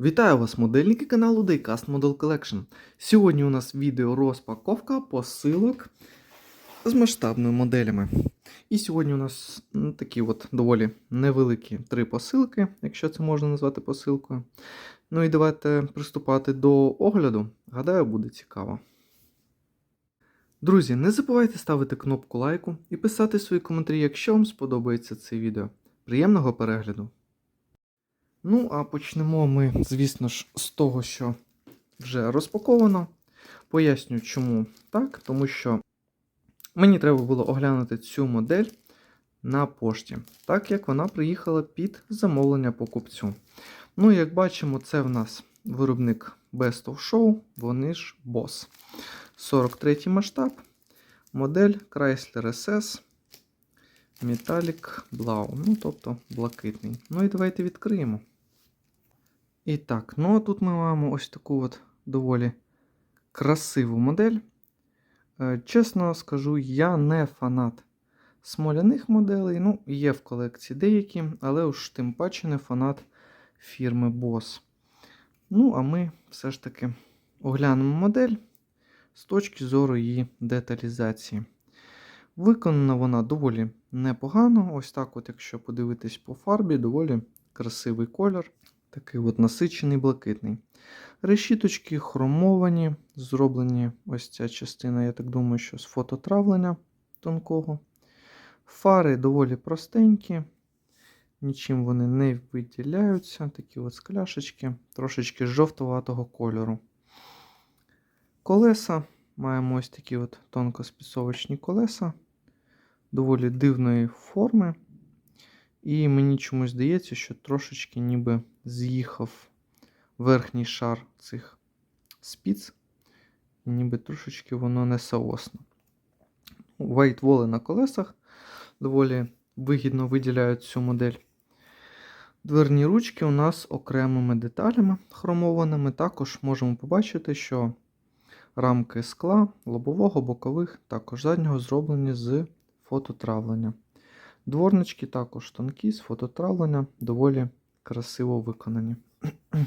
Вітаю вас, модельники каналу Diecast Model Collection. Сьогодні у нас відео розпаковка посилок з масштабними моделями. І сьогодні у нас такі от доволі невеликі три посилки, якщо це можна назвати посилкою. Ну і давайте приступати до огляду. Гадаю, буде цікаво. Друзі, не забувайте ставити кнопку лайку і писати свої коментарі, якщо вам сподобається це відео. Приємного перегляду! Ну, а почнемо ми, звісно ж, з того, що вже розпаковано. Поясню, чому так, тому що мені треба було оглянути цю модель на пошті, так як вона приїхала під замовлення покупцю. Ну, як бачимо, це в нас виробник Best of Show, вони ж Boss. 43 масштаб, модель Chrysler SS Metallic Blau, ну, тобто блакитний. Ну і давайте відкриємо. І так, ну а тут ми маємо ось таку от доволі красиву модель. Е, Чесно скажу, я не фанат смоляних моделей. Ну, є в колекції деякі, але уж тим паче не фанат фірми Boss. Ну, а ми все ж таки оглянемо модель з точки зору її деталізації. Виконана вона доволі непогано. Ось так, от, якщо подивитись по фарбі, доволі красивий колір. Такий от насичений блакитний. Решіточки хромовані, зроблені ось ця частина, я так думаю, що з фототравлення тонкого. Фари доволі простенькі, нічим вони не виділяються. Такі от скляшечки, трошечки жовтуватого кольору. Колеса. Маємо ось такі от тонкоспісовочні колеса, доволі дивної форми. І мені чомусь здається, що трошечки ніби з'їхав верхній шар цих спіц, і ніби трошечки воно не соосно. Вайтволи на колесах доволі вигідно виділяють цю модель. Дверні ручки у нас окремими деталями хромованими. Також можемо побачити, що рамки скла лобового, бокових, також заднього зроблені з фототравлення. Дворнички також тонкі, з фототравлення, доволі красиво виконані.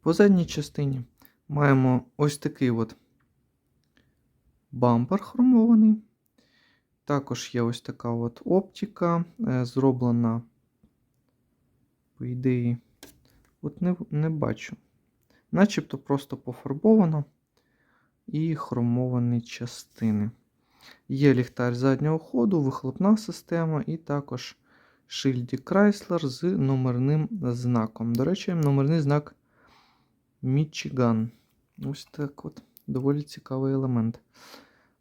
По задній частині маємо ось такий от бампер хромований. Також є ось така от оптика, е, зроблена, по ідеї, от не, не бачу. Начебто просто пофарбовано і хромовані частини. Є ліхтар заднього ходу, вихлопна система і також шильді Chrysler з номерним знаком. До речі, номерний знак Мічиган. Ось так от доволі цікавий елемент.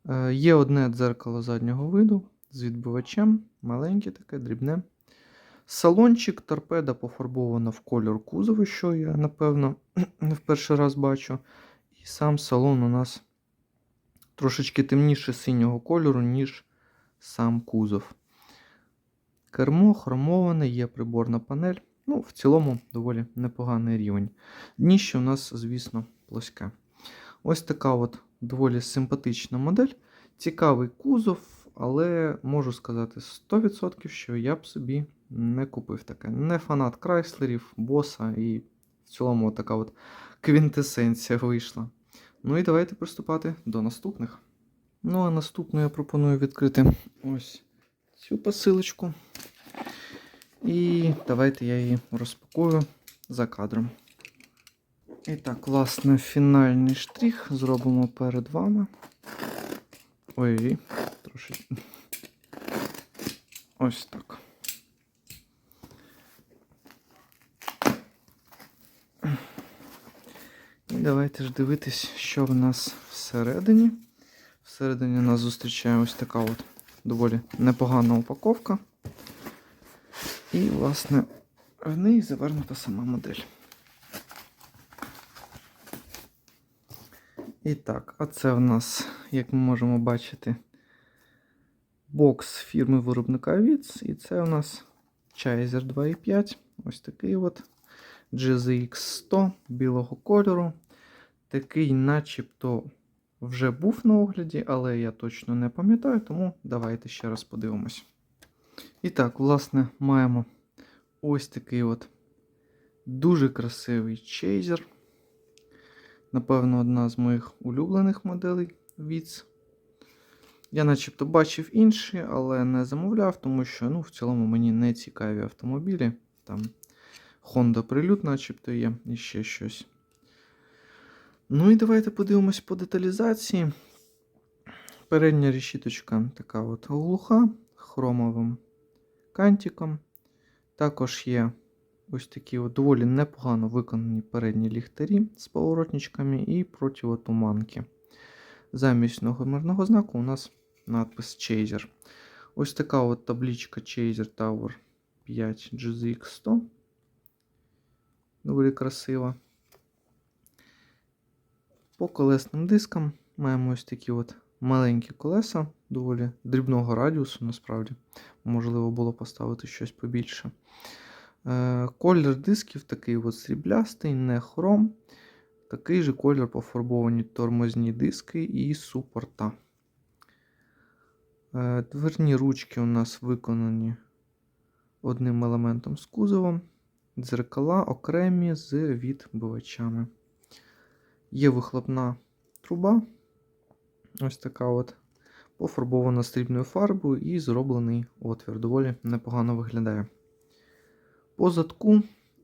Е, Є одне дзеркало заднього виду з відбивачем, маленьке таке, дрібне. Салончик торпеда пофарбована в кольор кузову, що я, напевно, в перший раз бачу. І сам салон у нас трошечки темніше синього кольору, ніж сам кузов. Кермо хромоване, є приборна панель. Ну, в цілому доволі непоганий рівень. Дніще у нас, звісно, плоське. Ось така от доволі симпатична модель. Цікавий кузов, але можу сказати 100%, що я б собі не купив таке. Не фанат Крайслерів, боса, і в цілому така от квінтесенція вийшла. Ну і давайте приступати до наступних. Ну, а наступну я пропоную відкрити ось цю посилочку. І давайте я її розпакую за кадром. І так, власне, фінальний штрих зробимо перед вами. Ой, трошечки. Ось так. І давайте ж дивитись, що в нас всередині. Всередині нас зустрічає ось така от доволі непогана упаковка. І, власне, в неї завернута сама модель. І так, а це в нас, як ми можемо бачити, бокс фірми виробника Віц. І це у нас Chaser 2.5. Ось такий от GZX 100 білого кольору. Такий, начебто, вже був на огляді, але я точно не пам'ятаю, тому давайте ще раз подивимось. І так, власне, маємо ось такий от Дуже красивий чейзер. Напевно, одна з моїх улюблених моделей Віц. Я начебто бачив інші, але не замовляв, тому що ну, в цілому мені не цікаві автомобілі. Там Honda Prelude начебто є і ще щось. Ну і давайте подивимось по деталізації. Передня решіточка така от глуха, хромовим кантиком. Також є ось такі от доволі непогано виконані передні ліхтарі з поворотничками і противотуманки. Замість номерного знаку у нас надпис Chaser. Ось така от табличка Chaser Tower 5 GZX100. Доволі красива. По колесним дискам маємо ось такі от маленькі колеса, доволі дрібного радіусу, насправді. Можливо, було поставити щось побільше. Е, Колір дисків такий от сріблястий, не хром. Такий же колір пофарбовані тормозні диски і супорта. Е, Дверні ручки у нас виконані одним елементом з кузовом. Дзеркала окремі з відбивачами. Є вихлопна труба. Ось така от пофарбована срібною фарбою і зроблений отвір. Доволі непогано виглядає. По задку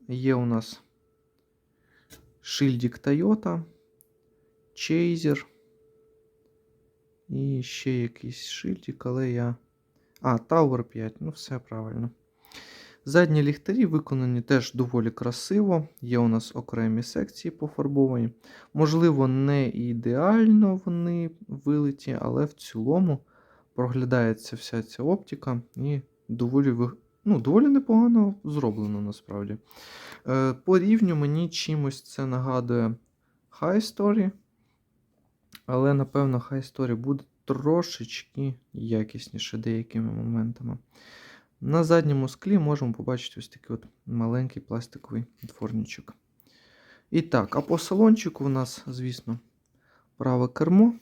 є у нас шильдик Toyota, Chaser. І ще якийсь шильдик, але я. А, Tower 5, ну все правильно. Задні ліхтарі виконані теж доволі красиво. Є у нас окремі секції пофарбовані. Можливо, не ідеально вони вилиті, але в цілому проглядається вся ця оптика і доволі ну, доволі непогано зроблено насправді. Е, По рівню мені чимось це нагадує High Story, але, напевно, High Story буде трошечки якісніше деякими моментами. На задньому склі можемо побачити ось такий от маленький пластиковий дворничок. І так, а по салончику у нас, звісно, праве кермо.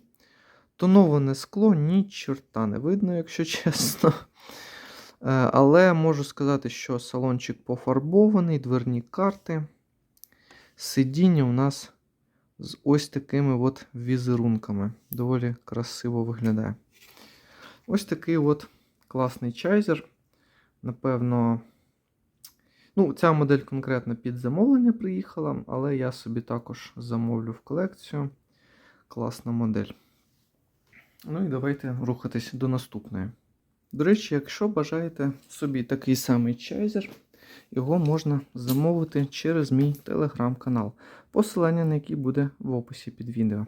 Тоноване скло ні чорта не видно, якщо чесно. Е, Але можу сказати, що салончик пофарбований, дверні карти. Сидіння у нас з ось такими от візерунками. Доволі красиво виглядає. Ось такий от класний чайзер. Напевно, ну, ця модель конкретно під замовлення приїхала, але я собі також замовлю в колекцію. Класна модель. Ну і давайте рухатись до наступної. До речі, якщо бажаєте собі такий самий чайзер, його можна замовити через мій телеграм-канал, посилання на який буде в описі під відео.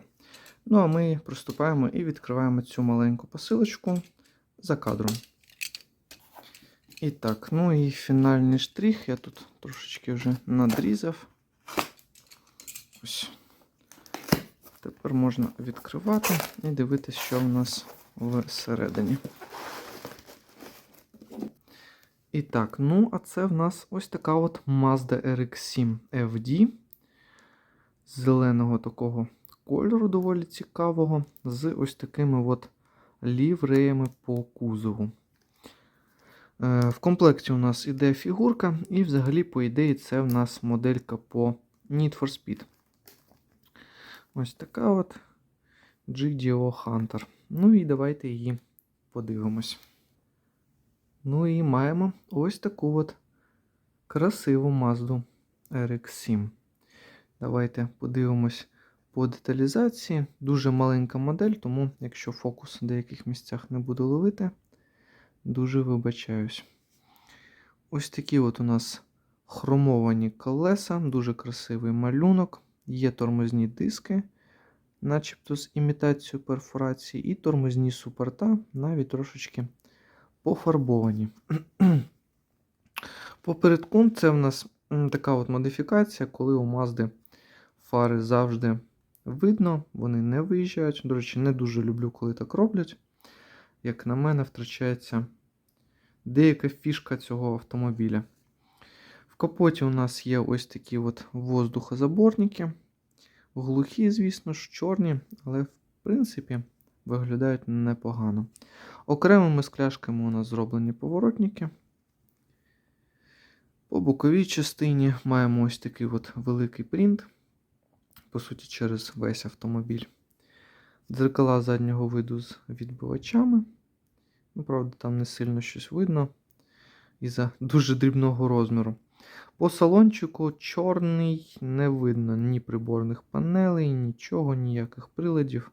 Ну а ми приступаємо і відкриваємо цю маленьку посилочку за кадром. І так, ну і фінальний штрих. Я тут трошечки вже надрізав. Ось. Тепер можна відкривати і дивитися, що в нас всередині. І так, ну, а це в нас ось така от Mazda RX7 FD. Зеленого такого кольору доволі цікавого, з ось такими от лівреями по кузову. Е, В комплекті у нас іде фігурка, і взагалі, по ідеї, це в нас моделька по Need for Speed. Ось така от GDO Hunter. Ну і давайте її подивимось. Ну і маємо ось таку от красиву Mazda RX7. Давайте подивимось по деталізації. Дуже маленька модель, тому якщо фокус в деяких місцях не буде ловити, дуже вибачаюсь. Ось такі от у нас хромовані колеса, дуже красивий малюнок. Є тормозні диски, начебто з імітацією перфорації, і тормозні супорта, навіть трошечки пофарбовані. Попередку це в нас така от модифікація, коли у Мазди фари завжди видно, вони не виїжджають. До речі, не дуже люблю, коли так роблять. Як на мене, втрачається деяка фішка цього автомобіля. В капоті у нас є ось такі от воздухозаборники. Глухі, звісно ж, чорні, але в принципі виглядають непогано. Окремими скляшками у нас зроблені поворотники. По боковій частині маємо ось такий от великий принт, по суті, через весь автомобіль. Дзеркала заднього виду з відбивачами. Ну, правда, там не сильно щось видно із-за дуже дрібного розміру. По салончику чорний, не видно ні приборних панелей, нічого, ніяких приладів.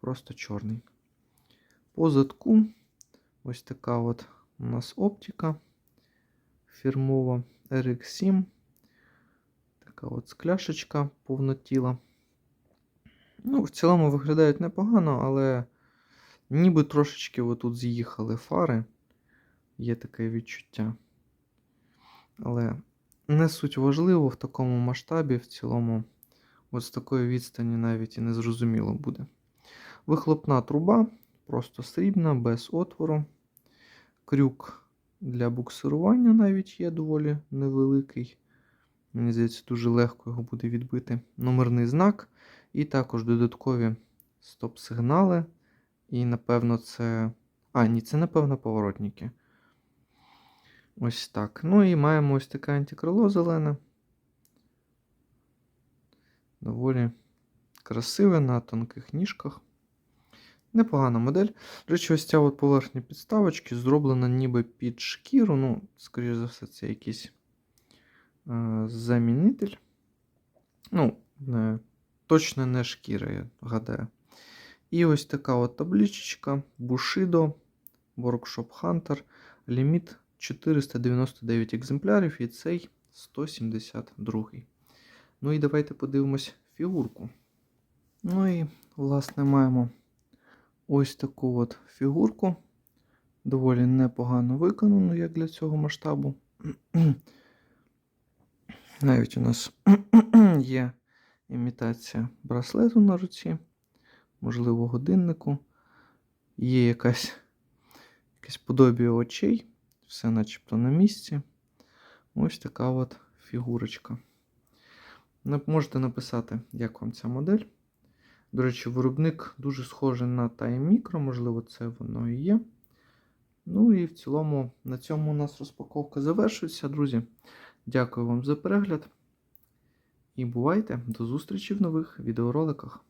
Просто чорний. По задку ось така от у нас оптика фірмова RX7. Така от скляшечка повнотіла. Ну, в цілому виглядають непогано, але ніби трошечки отут з'їхали фари. Є таке відчуття. Але не суть важливо в такому масштабі, в цілому, от з такої відстані навіть і не зрозуміло буде. Вихлопна труба, просто срібна, без отвору. Крюк для буксирування навіть є доволі невеликий. Мені здається, дуже легко його буде відбити. Номерний знак. І також додаткові стоп-сигнали. І, напевно, це. А, ні, це, напевно, поворотники. Ось так. Ну і маємо ось таке антикрило зелене. Доволі красиве на тонких ніжках. Непогана модель. До речі, ось ця от поверхня підставочки зроблена ніби під шкіру. Ну, скоріш за все, це якийсь е, замінитель. Ну, не, точно не шкіра, я гадаю. І ось така от табличечка Bushido Workshop Hunter. Ліміт 499 екземплярів і цей 172. Ну і давайте подивимось фігурку. Ну і, власне, маємо ось таку от фігурку. Доволі непогано виконану, як для цього масштабу. Навіть у нас є імітація браслету на руці, можливо, годиннику. Є якась, якесь подобіє очей, все начебто на місці. Ось така от фігурочка. Можете написати, як вам ця модель. До речі, виробник дуже схожий на Time Micro, можливо, це воно і є. Ну і в цілому на цьому у нас розпаковка завершується, друзі. Дякую вам за перегляд. І бувайте! До зустрічі в нових відеороликах.